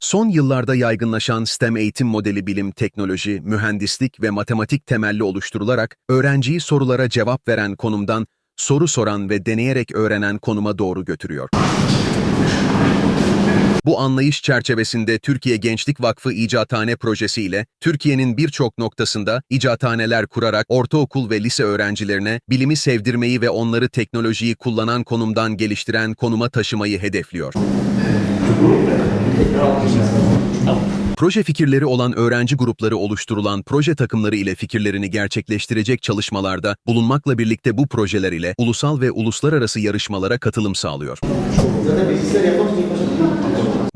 Son yıllarda yaygınlaşan STEM eğitim modeli bilim, teknoloji, mühendislik ve matematik temelli oluşturularak öğrenciyi sorulara cevap veren konumdan soru soran ve deneyerek öğrenen konuma doğru götürüyor. Bu anlayış çerçevesinde Türkiye Gençlik Vakfı İcathane Projesi ile Türkiye'nin birçok noktasında icathaneler kurarak ortaokul ve lise öğrencilerine bilimi sevdirmeyi ve onları teknolojiyi kullanan konumdan geliştiren konuma taşımayı hedefliyor. Proje fikirleri olan öğrenci grupları oluşturulan proje takımları ile fikirlerini gerçekleştirecek çalışmalarda bulunmakla birlikte bu projeler ile ulusal ve uluslararası yarışmalara katılım sağlıyor.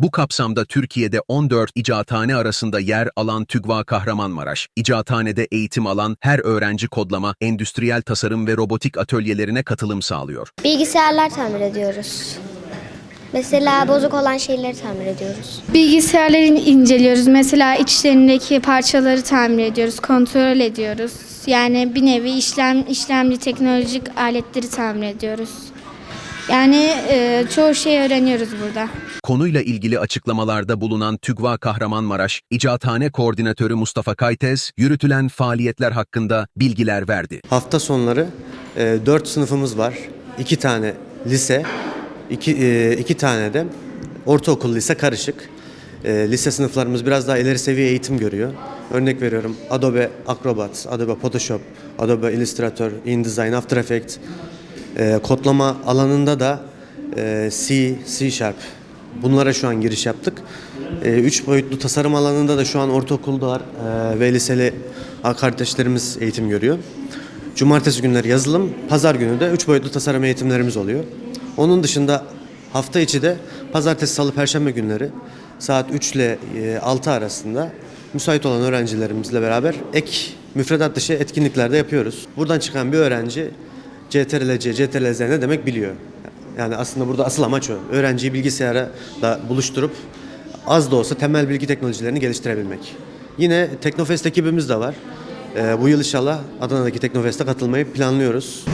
Bu kapsamda Türkiye'de 14 icathane arasında yer alan TÜGVA Kahramanmaraş, icathanede eğitim alan her öğrenci kodlama, endüstriyel tasarım ve robotik atölyelerine katılım sağlıyor. Bilgisayarlar tamir ediyoruz. Mesela bozuk olan şeyleri tamir ediyoruz. Bilgisayarları inceliyoruz. Mesela içlerindeki parçaları tamir ediyoruz, kontrol ediyoruz. Yani bir nevi işlem işlemci teknolojik aletleri tamir ediyoruz. Yani e, çoğu şey öğreniyoruz burada. Konuyla ilgili açıklamalarda bulunan TÜGVA Kahramanmaraş, İcathane Koordinatörü Mustafa Kaytez, yürütülen faaliyetler hakkında bilgiler verdi. Hafta sonları e, 4 sınıfımız var. 2 tane lise, 2 e, iki tane de ortaokul lise karışık. E, lise sınıflarımız biraz daha ileri seviye eğitim görüyor. Örnek veriyorum Adobe Acrobat, Adobe Photoshop, Adobe Illustrator, InDesign, After Effects. E, kodlama alanında da e, C, C Sharp bunlara şu an giriş yaptık. E, üç boyutlu tasarım alanında da şu an ortaokulda e, ve liseli kardeşlerimiz eğitim görüyor. Cumartesi günleri yazılım, pazar günü de üç boyutlu tasarım eğitimlerimiz oluyor. Onun dışında hafta içi de pazartesi, salı, perşembe günleri saat 3 ile e, 6 arasında müsait olan öğrencilerimizle beraber ek müfredat dışı etkinliklerde yapıyoruz. Buradan çıkan bir öğrenci CTRL-C, CTRL-Z ne demek biliyor. Yani aslında burada asıl amaç o. Öğrenciyi bilgisayara da buluşturup az da olsa temel bilgi teknolojilerini geliştirebilmek. Yine Teknofest ekibimiz de var. Ee, bu yıl inşallah Adana'daki Teknofest'e katılmayı planlıyoruz.